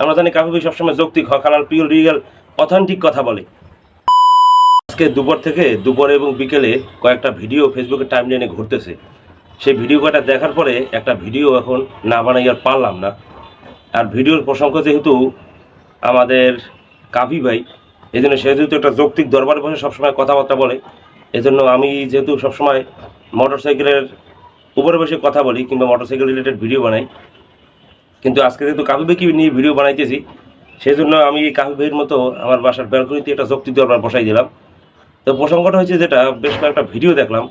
আমরা জানি কাফি ভাই সবসময় যৌক্তিক হক হালাল পিওর রিগাল অথেন্টিক কথা বলে। আজকে দুপুর থেকে দুপুর এবং বিকেলে কয়েকটা ভিডিও ফেসবুকে টাইম লাইনে ঘুরতেছে। সেই ভিডিও কটা দেখার পরে একটা ভিডিও এখন না বানাই আর পারলাম না। আর ভিডিওর প্রসঙ্গ যেহেতু আমাদের কাফি ভাই এই জন্য সে যেহেতু একটা যৌক্তিক দরবারে বসে সবসময় কথাবার্তা বলে, এজন্য আমি যেহেতু সবসময় মোটর সাইকেলের উপরে বসে কথা বলি কিংবা মোটর সাইকেল রিলেটেড ভিডিও বানাই কিন্তু আজকে যেহেতু কাফি ভাইকে নিয়ে ভিডিও বানাইতেছি সেই জন্য আমি এই কাফি ভাইয়ের মতো আমার বাসার ব্যালকনিতে একটা যৌক্তিক দরবার বসাই দিলাম। তো প্রসঙ্গটা হচ্ছে যেটা, বেশ কয়েকটা ভিডিও দেখলাম।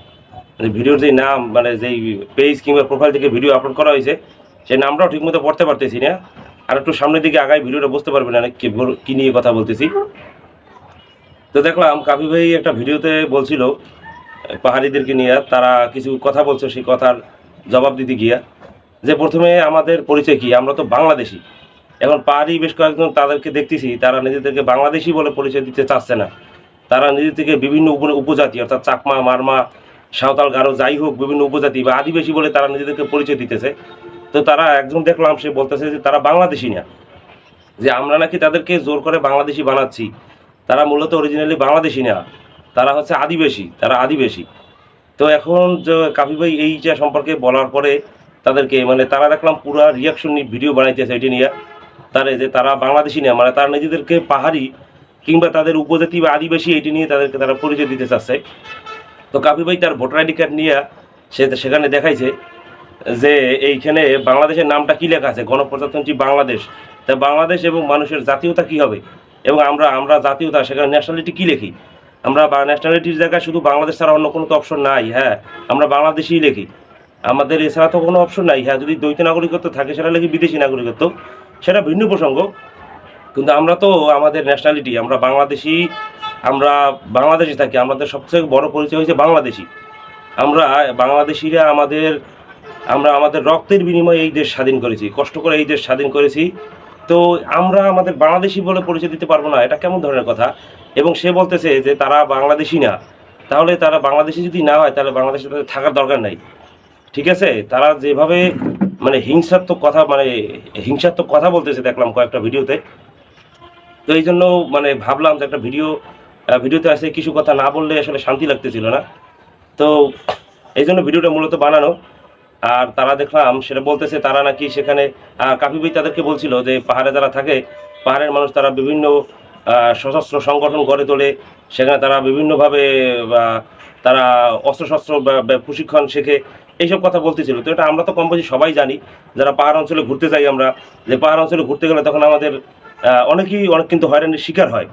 ভিডিওর যে নাম মানে যেই পেজ কিংবা প্রোফাইল থেকে ভিডিও আপলোড করা হয়েছে, সেই নামটাও ঠিকমতো পড়তে পারতেছি না। আর একটু সামনের দিকে আগায় ভিডিওটা বুঝতে পারবেন না, কি নিয়ে কথা বলতেছি। তো দেখলাম কাফি ভাই একটা ভিডিওতে বলছিল, পাহাড়িদেরকে নিয়ে, তারা কিছু কথা বলছে, সেই কথার জবাব দিতে গিয়া। যে প্রথমে আমাদের পরিচয় কি? আমরা তো বাংলাদেশি। এখন পাহাড়ি বেশ কয়েকজন তাদেরকে দেখতেছি, তারা নিজেদেরকে বাংলাদেশি বলে পরিচয় দিতে চাচ্ছে না। তারা নিজে থেকে বিভিন্ন উপ উপজাতি, অর্থাৎ চাকমা, মারমা, সাঁওতাল, গারো, যাই হোক, বিভিন্ন উপজাতি বা আদিবাসী বলে তারা নিজেদেরকে পরিচয় দিতেছে। তো তারা একজন দেখলাম, সে বলতেছে যে তারা বাংলাদেশি না। যে আমরা নাকি তাদেরকে জোর করে বাংলাদেশি বানাচ্ছি। তারা মূলত অরিজিনালি বাংলাদেশি না। তারা হচ্ছে আদিবাসী, তারা আদিবাসী। তো এখন কাফি ভাই এইটা সম্পর্কে বলার পরে তাদেরকে মানে তারা দেখলাম পুরো রিয়াকশন নিয়ে ভিডিও বানাইতেছে এটি নিয়ে। তারা যে তারা বাংলাদেশি না মানে তারা নিজেদেরকে পাহাড়ি কিংবা তাদের উপজাতি বা আদিবাসী এটি নিয়ে তাদেরকে তারা পরিচয় দিতে চাচ্ছে। তো কাফি ভাই তার ভোটার আইডি কার্ড নিয়ে সে সেখানে দেখাইছে যে এইখানে বাংলাদেশের নামটা কি লেখা আছে? গণপ্রজাতন্ত্রী বাংলাদেশ। তা বাংলাদেশ এবং মানুষের জাতীয়তা কি হবে? এবং আমরা আমরা জাতীয়তা, সেখানে ন্যাশনালিটি কি লিখি? আমরা ন্যাশনালিটির জায়গায় শুধু বাংলাদেশ ছাড়া অন্য কোনো তো অপশন নাই হ্যাঁ। আমরা বাংলাদেশই লিখি। আমাদের এছাড়া তো কোনো অপশন নাই। হ্যাঁ যদি দ্বৈত নাগরিকত্ব থাকে, সেটা লিখি বিদেশি নাগরিকত্ব, সেটা ভিন্ন প্রসঙ্গ। কিন্তু আমরা তো আমাদের ন্যাশনালিটি আমরা বাংলাদেশি, আমরা বাংলাদেশে থাকি, আমাদের সবথেকে বড় পরিচয় হচ্ছে বাংলাদেশি। আমরা বাংলাদেশিরা আমাদের, আমরা আমাদের রক্তের বিনিময়ে এই দেশ স্বাধীন করেছি, কষ্ট করে এই দেশ স্বাধীন করেছি। তো আমরা আমাদের বাংলাদেশি বলে পরিচয় দিতে পারব না, এটা কেমন ধরনের কথা? এবং সে বলতেছে যে তারা বাংলাদেশি না। তাহলে তারা বাংলাদেশি যদি না হয়, তাহলে বাংলাদেশে তাদের থাকার দরকার নাই। ঠিক আছে? তারা যেভাবে মানে হিংসাত্মক কথা মানে হিংসাত্মক কথা বলতেছে, দেখলাম কয়েকটা ভিডিওতে। তো এই জন্য মানে ভাবলাম যে একটা ভিডিও ভিডিওতে আসে কিছু কথা না বললে আসলে শান্তি লাগতেছিল না। তো এই জন্য ভিডিওটা মূলত বানানো। আর তারা দেখলাম, সেটা বলতেছে তারা নাকি সেখানে কাফি ভাই তাদেরকে বলছিল যে পাহাড়ে যারা থাকে, পাহাড়ের মানুষ তারা বিভিন্ন সশস্ত্র সংগঠন গড়ে তোলে। সেখানে তারা বিভিন্নভাবে তারা অস্ত্রশস্ত্র প্রশিক্ষণ শেখে। এইসব কথা বলতেছিল। তো এটা আমরা তো কম বেশি সবাই জানি। যারা পাহাড় অঞ্চলে ঘুরতে যাই আমরা, যে পাহাড় অঞ্চলে ঘুরতে গেলে তখন আমাদের অনেকেই, অনেক কিন্তু হয়রানির শিকার হয়।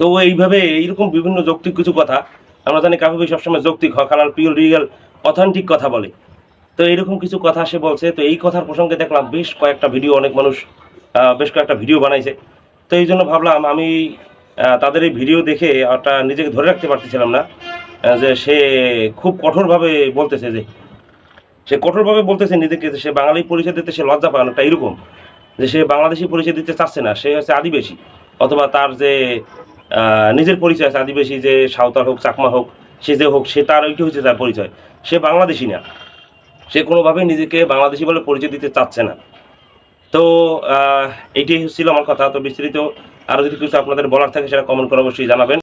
তো এইভাবে এইরকম বিভিন্ন যৌক্তিক কিছু কথা, আমরা জানি কাফি ভাই সবসময় যৌক্তিক হক হালাল পিওর রিগাল, অথেন্টিক কথা বলে। তো এইরকম কিছু কথা সে বলছে। তো এই কথার প্রসঙ্গে দেখলাম বেশ কয়েকটা ভিডিও, অনেক মানুষ বেশ কয়েকটা ভিডিও বানাইছে। তো এই জন্য ভাবলাম আমি তাদের এই ভিডিও দেখে একটা নিজেকে ধরে রাখতে পারতেছিলাম না যে সে খুব কঠোরভাবে বলতেছে যে, সে কঠোরভাবে বলতেছে নিজেকে যে সে বাঙালি পরিচয় দিতে সে লজ্জা পায় অনেকটা এরকম যে সে বাংলাদেশি পরিচয় দিতে চাচ্ছে না, সে হচ্ছে আদিবাসী, অথবা তার যে নিজের পরিচয় আছে আদিবাসী যে সাঁওতাল হোক, চাকমা হোক, সে যে হোক, সে তার ওইটি হচ্ছে তার পরিচয়, সে বাংলাদেশি না, সে কোনোভাবেই নিজেকে বাংলাদেশি বলে পরিচয় দিতে চাচ্ছে না। তো এইটাই ছিল আমার কথা। তো বিস্তারিত আরও যদি কিছু আপনাদের বলার থাকে, সেটা কমেন্ট করে অবশ্যই জানাবেন।